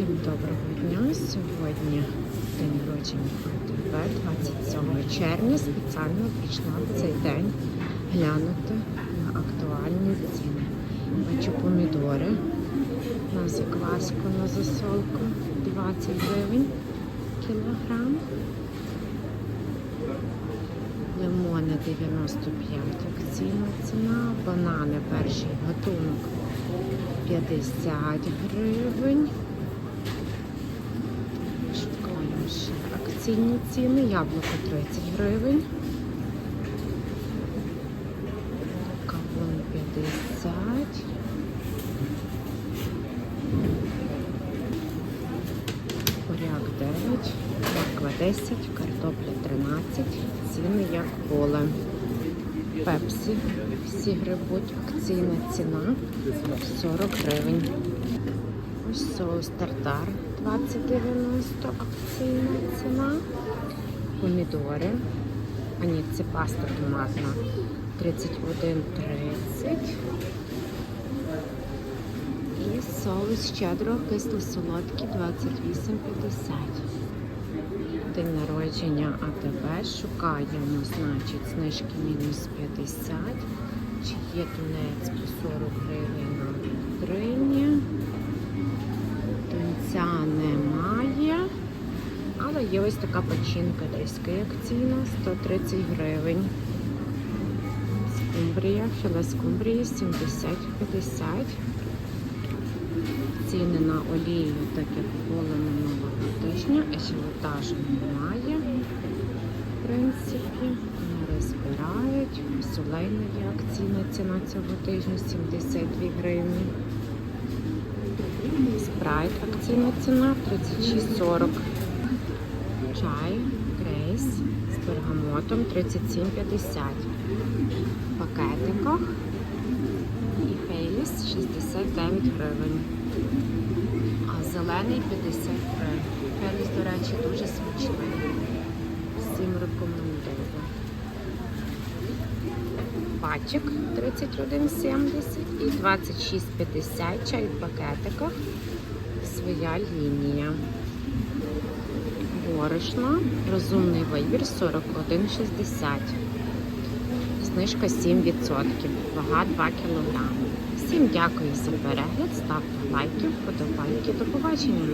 Всім доброго дня. Сьогодні день народження АТВ, 27 червня. Спеціально прийшла в цей день глянути на актуальні ціни. Бачу помідори на закваску на засолку 20 гривень кілограм. Лимони 95 акційна ціна, банани перший гатунок 50 гривень. Шукаємо ще акційні ціни. Яблуко 30 гривень. Кавун 50. Буряк 9, морква 10, картопля 13, ціни як були. Пепсі всі грибуть, акційна ціна 40 гривень. Ось соус тартар 20,90 акційна ціна. Помідори. А ні, це паста томатна. 31,30. І соус щедро кисло-солодкий 28,50. День народження АТБ. Шукаємо, значить, знижки мінус 50. Чи є тунець по 40 гривень на 3. Але є ось така печінка тріски акційна 130 гривень. Скумбрія, філе скумбрії 70-50. Ціни на олію, так як було минулого тижня, ешелотажу немає. В принципі, не розбирають. Солейна є акційна ціна цього тижня 72 гривні. Спрайт акційна ціна 36,40. Чай Грейс з бергамотом 37,50. В пакетиках і Фейліс 69 гривень. А зелений 50 гривень. Фейліс, до речі, дуже смачний. Всім рекомендую. Пачик 31,70 і 26,50 чай в пакетиках. Своя лінія. Борошно. Розумний вибір 41,60. Знижка 7%. Вага 2 кг. Всім дякую за перегляд. Ставте лайки, вподобайки. До побачення.